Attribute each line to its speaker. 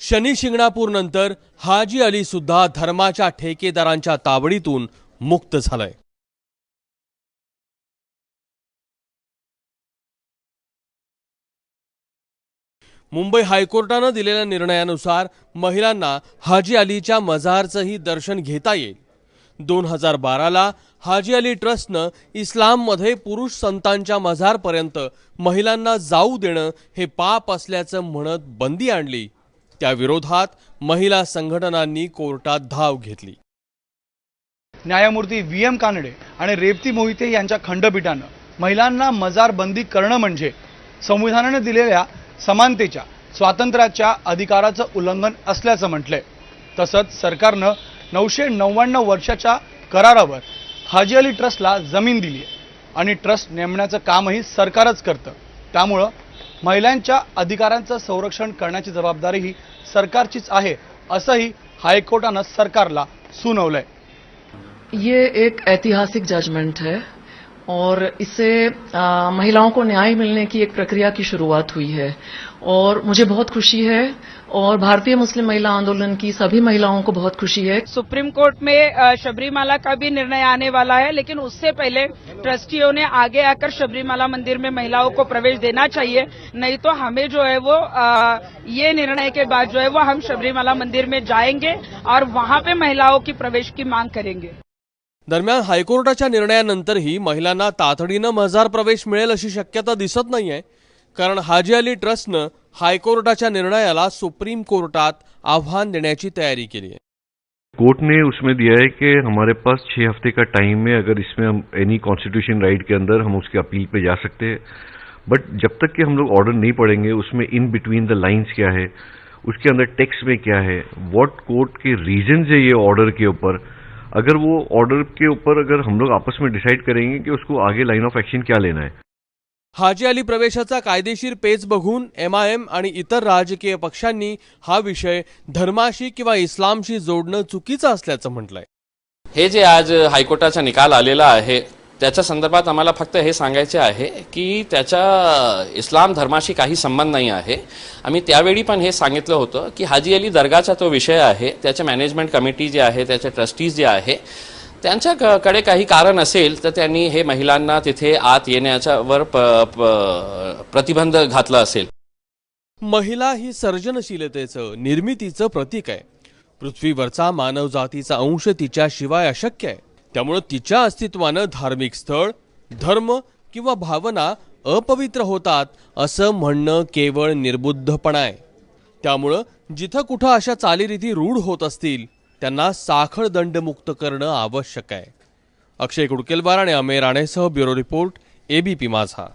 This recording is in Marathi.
Speaker 1: शनी शिंगणापूर नंतर हाजी अली सुद्धा धर्माच्या ठेकेदारांच्या तावडीतून मुक्त झालंय. मुंबई हायकोर्टानं दिलेल्या निर्णयानुसार महिलांना हाजी अलीच्या मजारचंही दर्शन घेता येईल. दोन हजार बाराला हाजी अली ट्रस्टनं इस्लाममध्ये पुरुष संतांच्या मझारपर्यंत महिलांना जाऊ देणं हे पाप असल्याचं म्हणत बंदी आणली. त्या विरोधात महिला संघटनांनी कोर्टात धाव घेतली.
Speaker 2: न्यायमूर्ती व्ही एम कानडे आणि रेवती मोहिते यांच्या खंडपीठानं महिलांना मजार बंदी करणं म्हणजे संविधानाने दिलेल्या समानतेच्या स्वातंत्र्याच्या अधिकाराचं उल्लंघन असल्याचं म्हटलंय. तसंच सरकारनं नऊशे नव्याण्णव वर्षाच्या करारावर हाजी अली ट्रस्टला जमीन दिली आहे आणि ट्रस्ट नेमण्याचं कामही सरकारच करतं. त्यामुळं महिलांच्या अधिकारांचं संरक्षण करण्याची जबाबदारी ही सरकारचीच आहे असंही हायकोर्टानं सरकारला सुनावलंय.
Speaker 3: ये एक ऐतिहासिक जजमेंट है। और इससे महिलाओं को न्याय मिलने की एक प्रक्रिया की शुरुआत हुई है। और मुझे बहुत खुशी है और भारतीय मुस्लिम महिला आंदोलन की सभी महिलाओं को बहुत खुशी है।
Speaker 4: सुप्रीम कोर्ट में शबरीमाला का भी निर्णय आने वाला है लेकिन उससे पहले ट्रस्टियों ने आगे आकर शबरीमाला मंदिर में महिलाओं को प्रवेश देना चाहिए। नहीं तो हमें जो है वो अ, ये निर्णय के बाद जो है वो हम शबरीमाला मंदिर में जाएँगे और वहाँ पे महिलाओं की प्रवेश की मांग करेंगे।
Speaker 1: दरम्यान हायकोर्टाच्या निर्णयानंतरही महिलांना तातडीनं मजार प्रवेश मिळेल अशी शक्यता दिसत नाहीये कारण हाजी अली ट्रस्टनं हायकोर्टाच्या निर्णयाला सुप्रीम कोर्टात आव्हान देण्याची तयारी केली आहे.
Speaker 5: कोर्ट ने उसमें दिया है कि हमारे पास छह हफ्ते का टाइम है अगर इसमें हम एनी कॉन्स्टिट्यूशन राइट के अंदर हम उसकी अपील पे जा सकते हैं। बट जब तक कि हम लोग ऑर्डर नहीं पढ़ेंगे उसमें इन बिटवीन द लाइंस क्या है उसके अंदर टेक्स्ट में क्या है व्हाट कोर्ट के रीजन है ये ऑर्डर के ऊपर अगर वो ऑर्डर के ऊपर अगर हम लोग आपस में डिसाइड करेंगे कि उसको आगे लाइन ऑफ एक्शन क्या लेना है।
Speaker 1: हाजी अली प्रवेशाचा कायदेशीर पेच बघून एम आय एम आणि इतर राजकीय पक्षांनी हा विषय धर्माशी किंवा इस्लामशी जोडणं चुकीचं असल्याचं म्हटलंय.
Speaker 6: हे जे आज हायकोर्टाचा निकाल आलेला आहे त्याच्या संदर्भात आम्हाला फक्त हे सांगायचे आहे की त्याच्या इस्लाम धर्माशी काही संबंध नाही आहे. आम्ही त्यावेळी पण हे सांगितलं होतं की हाजी अली दर्गाचा तो विषय आहे त्याचे मॅनेजमेंट कमिटी जे आहे त्याचे ट्रस्टीज जे आहे त्यांच्याकडे काही कारण असेल तर त्यांनी हे महिलांना तिथे आत येण्याच्यावर प, प, प्रतिबंध घातला असेल.
Speaker 1: महिला ही सर्जनशीलतेचं निर्मितीचं प्रतीक आहे. पृथ्वीवरचा मानवजातीचा अंश तिच्याशिवाय अशक्य आहे. त्यामुळं तिच्या अस्तित्वानं धार्मिक स्थळ धर्म किंवा भावना अपवित्र होतात असं म्हणणं केवळ निर्बुद्धपणा आहे त्यामुळं जिथं कुठं अशा चालीरीती रूढ होत असतील त्यांना साखळ दंडमुक्त करणं आवश्यक आहे. अक्षय कुडकेलवार आणि अमेय राणेसह ब्युरो रिपोर्ट एबीपी माझा.